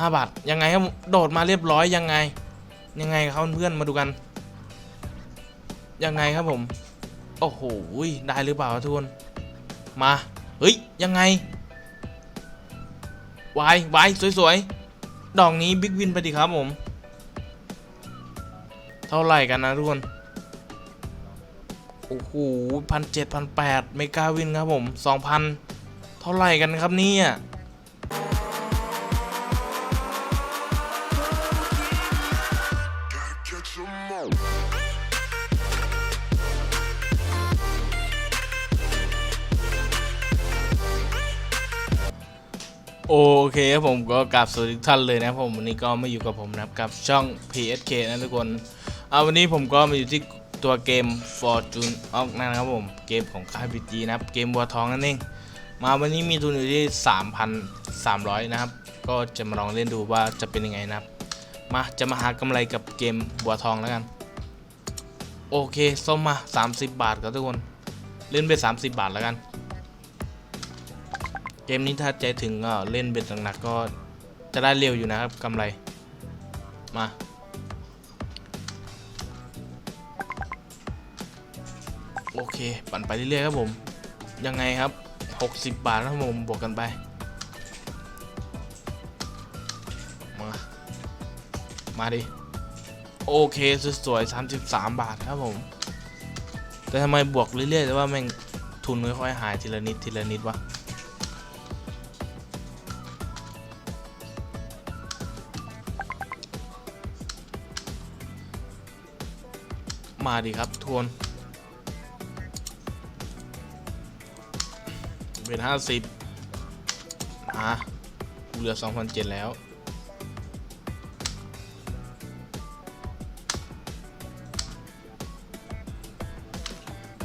ห้าบาทยังไงครับโดดมาเรียบร้อยยังไง ยังไงครับเพื่อนมาดูกัน ยังไงครับผม โอ้โหได้หรือเปล่าทุกคนมาเฮ้ยยังไงวายวายสวยๆดอกนี้บิ๊กวินไปดิครับผมเท่าไหร่กันนะทุกคนโอ้โหพันเจ็ดพันแปดไม่กาวินครับผมสองพันเท่าไหร่กันครับเนี่ย โอเคครับผมก็กราบสวัสดีท่านเลยนะครับผมวันนี้ก็มาอยู่กับผมนะครับกับช่อง PSK นะทุกคนเอาวันนี้ผมก็มาอยู่ที่ตัวเกม Fortune of นะครับผมเกมของค่าย BG นะครับเกมวัวทองนั่นเองมาวันนี้มีทุนอยู่ที่ 3,300 นะครับ ก็จะมาลองเล่นดูว่าจะเป็นยังไงนะครับ มาจะมาหากำไรกับเกมบัวทองแล้วกัน โอเคส้มมา 30 บาทครับทุกคน เล่นไป 30 บาทแล้วกัน กมนี้ถ้าใจถึงก็เล่นเบ็ดหนักๆก็จะได้เร็วอยู่นะครับกำไร มาโอเค ปั่นไปเรื่อยๆครับผม ยังไงครับ 60 บาทครับผมบวกกันไป มา มาดิ โอเคสวยๆ33 บาทครับผม แต่ทำไมบวกเรื่อยๆ แต่ว่าแม่งทุนค่อยๆหายทีละนิดทีละนิดวะ มาดิครับทวนเป็นห้าสิบมากูเหลือสองพันเจ็ดแล้ว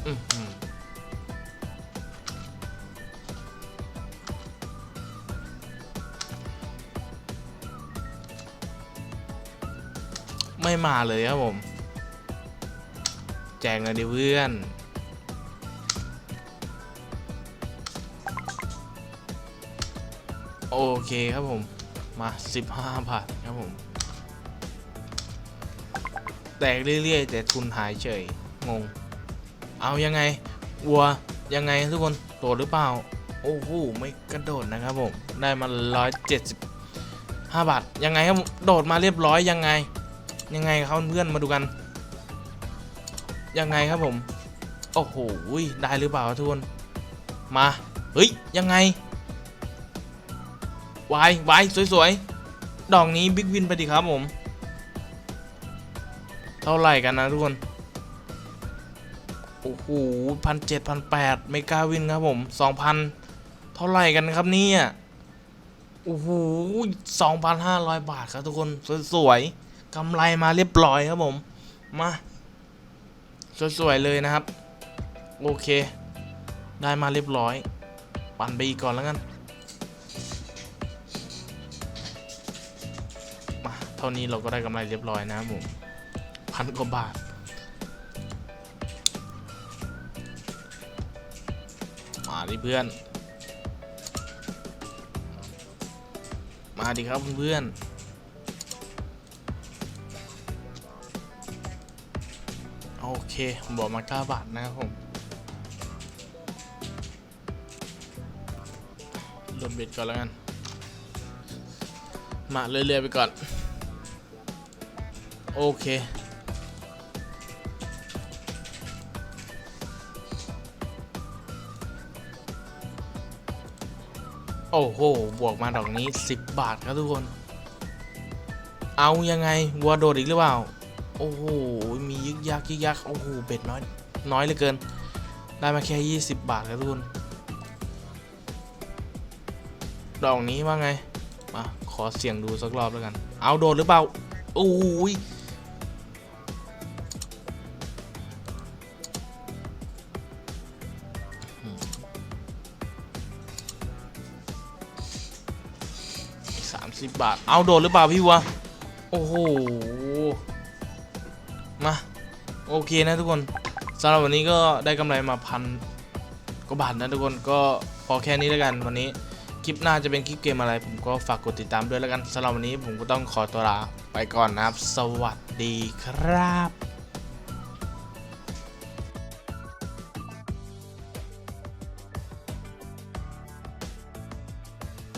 อือหือไม่มาเลยครับผม แจกเงินดิเพื่อนโอเคครับผมมา 15 บาทครับผม แตกเรื่อยๆ แต่ทุนหายเฉย งง เอายังไง วัว ยังไงทุกคนโดดหรือเปล่า โอ้โห ไม่กระโดดนะครับผม ได้มา 175 บาท ยังไงครับ โดดมาเรียบร้อยยังไง ยังไงครับเพื่อนมาดูกัน ยังไงครับผม โอ้โหได้หรือเปล่าทุกคนมา เฮ้ย ยังไงวายวายสวยๆ ดอกนี้บิ๊กวินไปดิครับผม เท่าไหร่กันนะทุกคน โอ้โหพันเจ็ดพันแปดไม่กล้าวินครับผมสองพันเท่าไหร่กันครับเนี่ย โอ้โหสองพันห้าร้อยบาทครับทุกคน สวยๆกำไรมาเรียบร้อยครับผม มา สวยๆเลยนะครับ โอเค ได้มาเรียบร้อย ปั่นไปอีกก่อนแล้วกันมาเท่านี้เราก็ได้กำไรเรียบร้อยนะครับผมพันกว่าบาทมาดิเพื่อน มาดิครับเพื่อนๆ โอเคผมบอกมา 9 บาทนะครับผมลดเบ็ดก่อนแล้วกัน มาเรื่อยๆไปก่อน โอเคโอ้โห บวกมาดอกนี้ 10 บาทครับทุกคน เอายังไงวัวโดดอีกหรือเปล่า โอ้โห มียึกยักยึกยักโอ้โห เบ็ดน้อย น้อยเหลือเกิน ได้มาแค่ 20 บาทครับทุกคน ดอกนี้ว่าไง มา ขอเสี่ยงดูสักรอบแล้วกัน เอาโดดหรือเปล่า โอ้ยสามสิบบาท เอาโดดหรือเปล่าพี่วะ โอ้โห มาโอเคนะทุกคนสำหรับวันนี้ก็ได้กำไรมาพันกว่าบาทนะทุกคนก็พอแค่นี้แล้วกันวันนี้คลิปหน้าจะเป็นคลิปเกมอะไร ผมก็ฝากกดติดตามด้วยแล้วกันสำหรับวันนี้ผมก็ต้องขอตัวลาไปก่อนนะครับ สวัสดีครับ